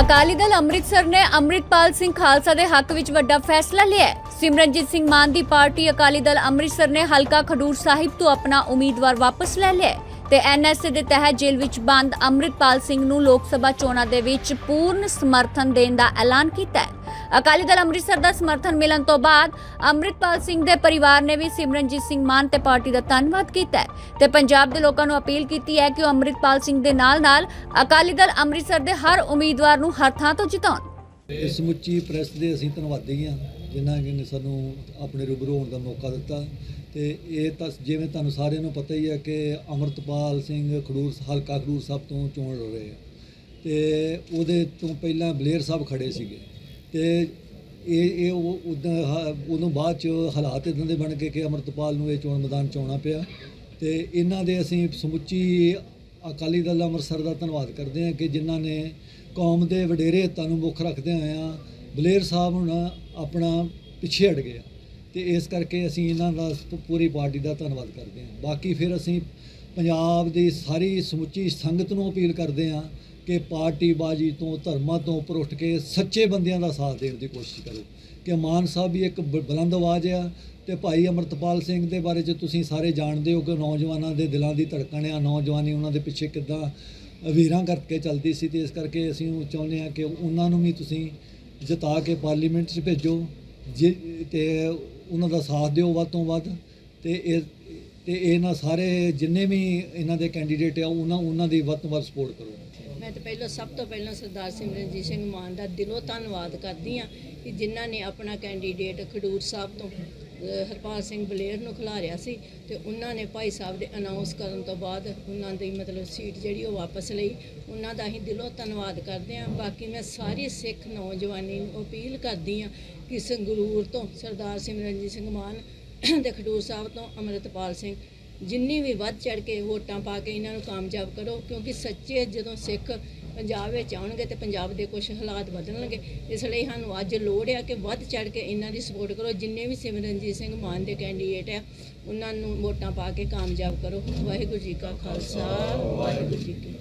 ਅਕਾਲੀ ਦਲ ਅੰਮ੍ਰਿਤਸਰ ਨੇ ਅੰਮ੍ਰਿਤਪਾਲ ਸਿੰਘ ਖਾਲਸਾ ਦੇ ਹੱਕ ਵਿੱਚ ਵੱਡਾ ਫੈਸਲਾ ਲਿਆ ਹੈ। ਸਿਮਰਨਜੀਤ ਸਿੰਘ ਮਾਨ ਦੀ ਪਾਰਟੀ ਅਕਾਲੀ ਦਲ ਅੰਮ੍ਰਿਤਸਰ ਨੇ ਹਲਕਾ ਖਡੂਰ ਸਾਹਿਬ ਤੋਂ ਆਪਣਾ ਉਮੀਦਵਾਰ ਵਾਪਸ ਲੈ ਲਿਆ ਹੈ ਤੇ ਐਨਐਸਏ ਦੇ ਤਹਿਤ ਜੇਲ੍ਹ ਵਿੱਚ ਬੰਦ ਅੰਮ੍ਰਿਤਪਾਲ ਸਿੰਘ ਨੂੰ ਲੋਕ ਸਭਾ ਚੋਣਾਂ ਦੇ ਵਿੱਚ ਪੂਰਨ ਸਮਰਥਨ ਦੇਣ ਦਾ ਐਲਾਨ ਕੀਤਾ ਹੈ। ਅਕਾਲੀ ਦਲ ਅੰਮ੍ਰਿਤਸਰ ਦਾ ਸਮਰਥਨ ਮਿਲਣ ਤੋਂ ਬਾਅਦ ਅੰਮ੍ਰਿਤਪਾਲ ਸਿੰਘ ਦੇ ਪਰਿਵਾਰ ਨੇ ਵੀ ਸਿਮਰਨਜੀਤ ਸਿੰਘ ਮਾਨ ਤੇ ਪਾਰਟੀ ਦਾ ਧੰਨਵਾਦ ਕੀਤਾ ਹੈ ਤੇ ਪੰਜਾਬ ਦੇ ਲੋਕਾਂ ਨੂੰ ਅਪੀਲ ਕੀਤੀ ਹੈ ਕਿ ਉਹ ਅੰਮ੍ਰਿਤਪਾਲ ਸਿੰਘ ਦੇ ਨਾਲ-ਨਾਲ ਅਕਾਲੀ ਦਲ ਅੰਮ੍ਰਿਤਸਰ ਦੇ ਹਰ ਉਮੀਦਵਾਰ ਨੂੰ ਹਰ ਥਾਂ ਤੋਂ ਜਿਤਾਉਣ। ਇਹ ਸਮੁੱਚੀ ਪ੍ਰੈਸ ਦੇ ਅਸੀਂ ਧੰਨਵਾਦੀ ਹਾਂ, ਜਿਨ੍ਹਾਂ ਨੇ ਸਾਨੂੰ ਆਪਣੇ ਰੂਬਰੂ ਹੋਣ ਦਾ ਮੌਕਾ ਦਿੱਤਾ ਤੇ ਇਹ ਤਾਂ ਜਿਵੇਂ ਤੁਹਾਨੂੰ ਸਾਰਿਆਂ ਨੂੰ ਪਤਾ ਹੀ ਹੈ ਕਿ ਅਮਰਤਪਾਲ ਸਿੰਘ ਖਡੂਰ, ਹਲਕਾ ਖਡੂਰ ਸਾਹਿਬ ਤੋਂ ਚੋਣ ਲੜ ਰਹੇ ਆ ਤੇ ਉਹਦੇ ਤੋਂ ਪਹਿਲਾਂ ਬਲੇਅਰ ਸਾਹਿਬ ਖੜੇ ਸੀਗੇ। ਤੇ ਇਹ ਇਹ ਉਹ ਉਦੋਂ ਉਦੋਂ ਬਾਅਦ ਚ ਹਾਲਾਤ ਇਦਾਂ ਦੇ ਬਣ ਗਏ ਕਿ ਅਮਰਤਪਾਲ ਨੂੰ ਇਹ ਚੋਣ ਮੈਦਾਨ ਚ ਆਉਣਾ ਪਿਆ। ਤੇ ਇਹਨਾਂ ਦੇ ਅਸੀਂ ਸਮੁੱਚੀ ਅਕਾਲੀ ਦਲ ਅੰਮ੍ਰਿਤਸਰ ਦਾ ਧੰਨਵਾਦ ਕਰਦੇ ਹਾਂ ਕਿ ਜਿਨ੍ਹਾਂ ਨੇ ਕੌਮ ਦੇ ਵਡੇਰੇ ਹਿੱਤਾਂ ਨੂੰ ਮੁੱਖ ਰੱਖਦੇ ਹੋਇਆਂ ਬਲੇਰ ਸਾਹਿਬ ਹੁਣ ਆਪਣਾ ਪਿੱਛੇ ਹਟ ਗਿਆ ਆ। ਤੇ ਇਸ ਕਰਕੇ ਅਸੀਂ ਇਹਨਾਂ ਦਾ ਪੂਰੀ ਪਾਰਟੀ ਦਾ ਧੰਨਵਾਦ ਕਰਦੇ ਹਾਂ। ਬਾਕੀ ਫਿਰ ਅਸੀਂ ਪੰਜਾਬ ਦੀ ਸਾਰੀ ਸਮੁੱਚੀ ਸੰਗਤ ਨੂੰ ਅਪੀਲ ਕਰਦੇ ਹਾਂ ਕਿ ਪਾਰਟੀ ਬਾਜੀ ਤੋਂ, ਧਰਮਾਂ ਤੋਂ ਉੱਪਰ ਉੱਠ ਕੇ ਸੱਚੇ ਬੰਦਿਆਂ ਦਾ ਸਾਥ ਦੇਣ ਦੀ ਕੋਸ਼ਿਸ਼ ਕਰੋ। ਕਿ ਮਾਨ ਸਾਹਿਬ ਵੀ ਇੱਕ ਬ- ਬੁਲੰਦ ਆਵਾਜ਼ ਆ ਤੇ ਭਾਈ ਅਮਰਤਪਾਲ ਸਿੰਘ ਦੇ ਬਾਰੇ ਚ ਤੁਸੀਂ ਸਾਰੇ ਜਾਣਦੇ ਹੋ ਕਿ ਨੌਜਵਾਨਾਂ ਦੇ ਦਿਲਾਂ ਦੀ ਧੜਕਣ ਆ, ਨੌਜਵਾਨੀ ਉਹਨਾਂ ਦੇ ਪਿੱਛੇ ਕਿੱਦਾਂ ਵੀਰਾਂ ਕਰਕੇ ਚੱਲਦੀ ਸੀ ਤੇ ਇਸ ਕਰਕੇ ਅਸੀਂ ਉਹ ਚਾਹੁੰਦੇ ਹਾਂ ਕਿ ਉਹਨਾਂ ਨੂੰ ਵੀ ਤੁਸੀਂ ਜਿਤਾ ਕੇ ਪਾਰਲੀਮੈਂਟ 'ਚ ਭੇਜੋ, ਜੇ, ਤੇ ਉਹਨਾਂ ਦਾ ਸਾਥ ਦਿਓ ਵੱਧ ਤੋਂ ਵੱਧ ਤੇ ਇਹ ਤੇ ਇਹਨਾਂ ਸਾਰੇ ਜਿੰਨੇ ਵੀ ਇਹਨਾਂ ਦੇ ਕੈਂਡੀਡੇਟ ਆ, ਉਹਨਾਂ ਉਹਨਾਂ ਦੀ ਵੱਧ ਤੋਂ ਵੱਧ ਸਪੋਰਟ ਕਰੋ। ਮੈਂ ਤਾਂ ਪਹਿਲਾਂ ਸਭ ਤੋਂ ਪਹਿਲਾਂ ਸਰਦਾਰ ਸਿਮਰਨਜੀਤ ਸਿੰਘ ਮਾਨ ਦਾ ਦਿਲੋਂ ਧੰਨਵਾਦ ਕਰਦੀ ਹਾਂ ਕਿ ਜਿਨ੍ਹਾਂ ਨੇ ਆਪਣਾ ਕੈਂਡੀਡੇਟ ਖਡੂਰ ਸਾਹਿਬ ਤੋਂ ਹਰਪਾਲ ਸਿੰਘ ਬਲੇਰ ਨੂੰ ਖਿਲਾਰਿਆ ਸੀ ਤੇ ਉਹਨਾਂ ਨੇ ਭਾਈ ਸਾਹਿਬ ਦੇ ਅਨਾਉਂਸ ਕਰਨ ਤੋਂ ਬਾਅਦ ਉਹਨਾਂ ਦੀ ਮਤਲਬ ਸੀਟ ਜਿਹੜੀ ਉਹ ਵਾਪਸ ਲਈ। ਉਹਨਾਂ ਦਾ ਅਸੀਂ ਦਿਲੋਂ ਧੰਨਵਾਦ ਕਰਦੇ ਹਾਂ। ਬਾਕੀ ਮੈਂ ਸਾਰੀ ਸਿੱਖ ਨੌਜਵਾਨੀ ਨੂੰ ਅਪੀਲ ਕਰਦੀ ਹਾਂ ਕਿ ਸੰਗਰੂਰ ਤੋਂ ਸਰਦਾਰ ਸਿਮਰਨਜੀਤ ਸਿੰਘ ਮਾਨ ਤੇ ਖਡੂਰ ਸਾਹਿਬ ਤੋਂ ਅੰਮ੍ਰਿਤਪਾਲ ਸਿੰਘ, ਜਿੰਨੀ ਵੀ ਵੱਧ ਚੜ ਕੇ ਵੋਟਾਂ ਪਾ ਕੇ ਇਹਨਾਂ ਨੂੰ ਕਾਮਯਾਬ ਕਰੋ, ਕਿਉਂਕਿ ਸੱਚੇ ਜਦੋਂ ਸਿੱਖ ਪੰਜਾਬ ਵਿੱਚ ਆਉਣਗੇ ਤੇ ਪੰਜਾਬ ਦੇ ਕੁਝ ਹਾਲਾਤ ਬਦਲਣਗੇ। ਇਸ ਲਈ ਸਾਨੂੰ ਅੱਜ ਲੋੜ ਆ ਕਿ ਵੱਧ ਚੜ ਕੇ ਇਹਨਾਂ ਦੀ ਸਪੋਰਟ ਕਰੋ। ਜਿੰਨੇ ਵੀ ਸਿਮਰਨਜੀਤ ਸਿੰਘ ਮਾਨ ਦੇ ਕੈਂਡੀਡੇਟ ਆ, ਉਹਨਾਂ ਨੂੰ ਵੋਟਾਂ ਪਾ ਕੇ ਕਾਮਯਾਬ ਕਰੋ। ਵਾਹਿਗੁਰੂ ਜੀ ਕਾ ਖਾਲਸਾ, ਵਾਹਿਗੁਰੂ ਜੀ ਕੀ